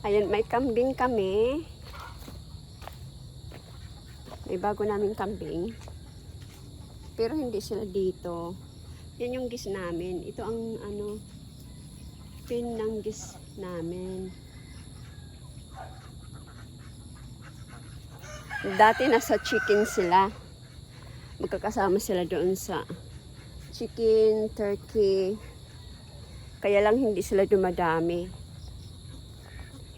Ayan, may kambing kami. May bago naming kambing. Pero hindi sila dito. Yan yung gis namin. Ito ang ano, pin ng gis namin. Dati nasa chicken sila. Magkakasama sila doon sa chicken, turkey. Kaya lang hindi sila dumadami.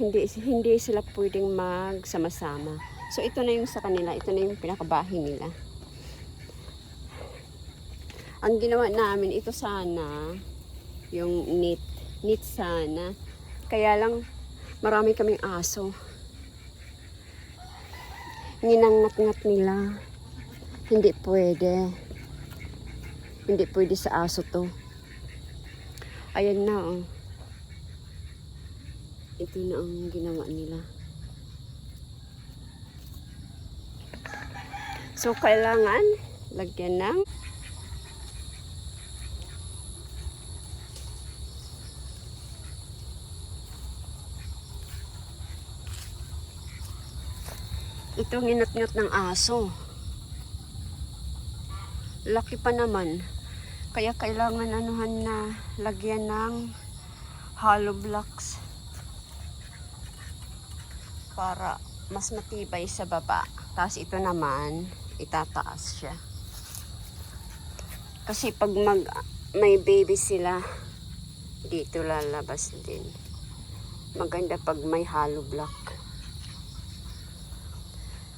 Hindi hindi sila pwedeng magsama-sama. So ito na yung sa kanila, ito na yung pinakabahay nila. Ang ginawa namin ito sana yung knit, knit sana. Kaya lang marami kaming aso. Ninangat-ngat nila. Hindi pwede. Hindi pwede sa aso to. Ayan na oh. Ito na ang ginawa nila. So, kailangan lagyan ng ito nginat-ngat ng aso. Laki pa naman. Kaya kailangan anuhan na lagyan ng hollow blocks para mas matibay sa baba. Tapos ito naman, itataas siya. Kasi pag mag, may baby sila, dito lalabas din. Maganda pag may hollow block.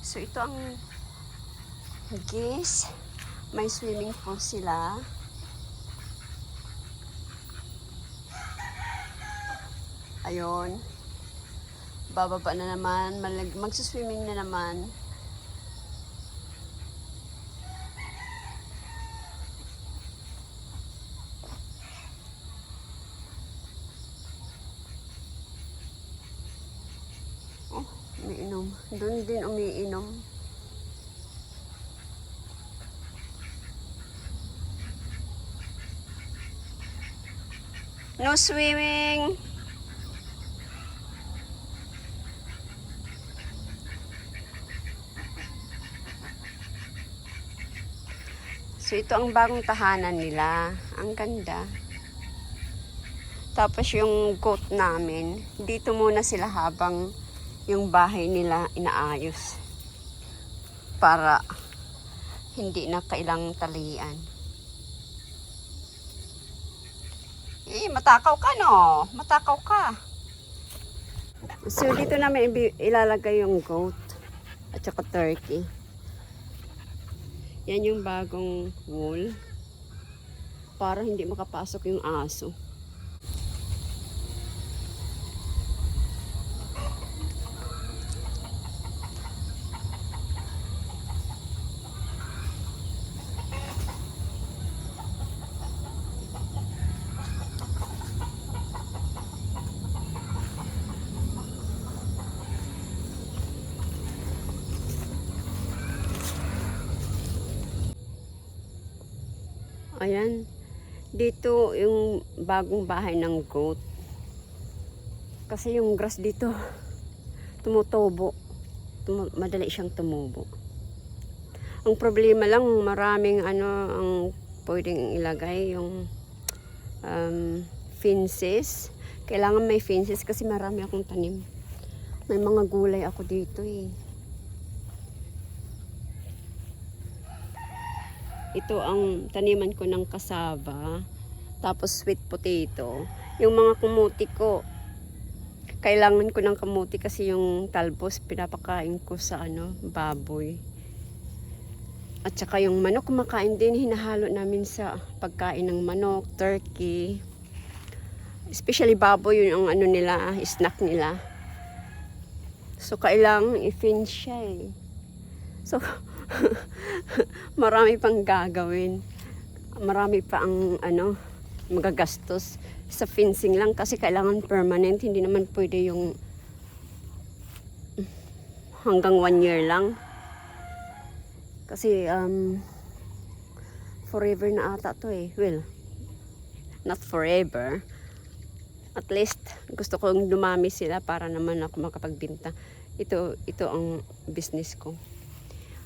So ito ang geese. May swimming pool sila. Ayun. Bababa na naman. Malag magsiswimming na naman. Oh, umiinom. Doon din umiinom. No swimming. So ito ang bagong tahanan nila. Ang ganda. Tapos yung goat namin, dito muna sila habang yung bahay nila inaayos. Para hindi na kailang talian. Eh, matakaw ka no? Matakaw ka. So dito namin ilalagay yung goat at saka turkey. Yan yung bagong wool. Para hindi makapasok yung aso. Ayan. Dito yung bagong bahay ng goat. Kasi yung grass dito tumutubo. Tumu- madali siyang tumubo. Ang problema lang maraming ano ang pwedeng ilagay yung um, fences. Kailangan may fences kasi marami akong tanim. May mga gulay ako dito eh. Ito ang taniman ko ng kasaba. Tapos sweet potato. Yung mga kumuti ko, kailangan ko ng kamuti kasi yung talbos pinapakain ko sa ano, baboy. At saka yung manok kumakain din, hinahalo namin sa pagkain ng manok, turkey. Especially baboy, yun ang ano nila, snack nila. So, kailangan i-fin siya eh. So, marami pang gagawin. Marami pa ang ano, magagastos sa fencing lang kasi kailangan permanent. Hindi naman pwede yung hanggang one year lang. Kasi um, forever na ata to eh. Well, not forever. At least, gusto kong dumami sila para naman ako makapagbinta. Ito, ito ang business ko.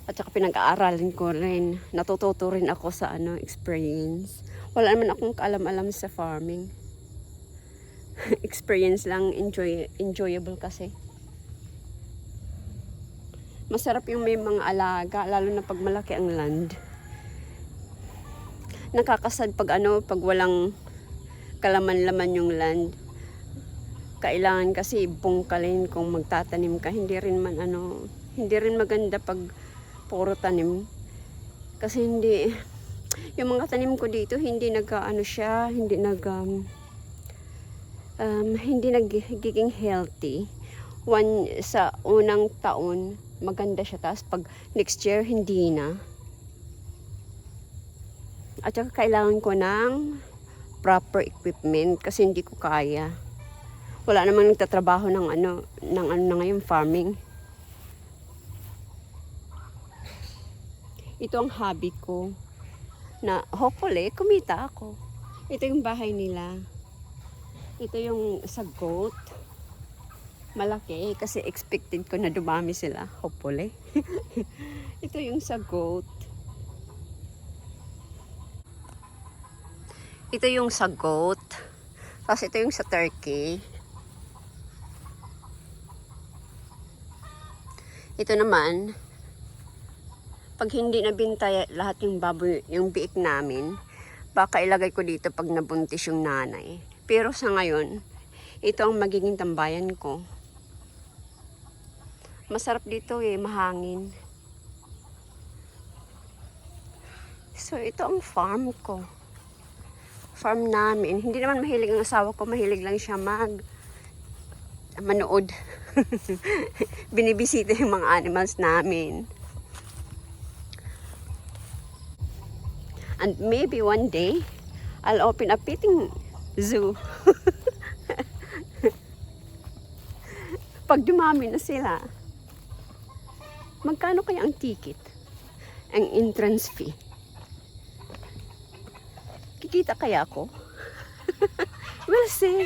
At saka pinag-aaralin ko rin. Natututo rin ako sa ano, experience. Wala naman akong kaalam-alam sa farming. experience lang, enjoy, enjoyable kasi. Masarap yung may mga alaga, lalo na pag malaki ang land. Nakakasad pag ano, pag walang kalaman-laman yung land. Kailangan kasi bungkalin kung magtatanim ka. Hindi rin man ano, hindi rin maganda pag puro tanim. Kasi hindi, yung mga tanim ko dito, hindi nag ano siya, hindi nag um, um, hindi nagiging healthy. One, sa unang taon, maganda siya. Tapos pag next year, hindi na. At saka kailangan ko ng proper equipment kasi hindi ko kaya. Wala namang nagtatrabaho ng ano, ng ano na ngayon, farming. Ito ang hobby ko. Na hopefully, kumita ako. Ito yung bahay nila. Ito yung sa goat. Malaki kasi expected ko na dumami sila. Hopefully. Ito yung sa goat. Ito yung sa goat. Tapos ito yung sa turkey. Ito naman, pag hindi nabintay lahat yung baboy, yung biik namin, baka ilagay ko dito pag nabuntis yung nanay. Pero sa ngayon, ito ang magiging tambayan ko. Masarap dito eh, mahangin. So, ito ang farm ko. Farm namin. Hindi naman mahilig ang asawa ko, mahilig lang siya mag manood. Binibisita yung mga animals namin. And maybe one day, I'll open a petting zoo. Pag dumami na sila, magkano kaya ang ticket? Ang entrance fee? Kikita kaya ako? we'll see.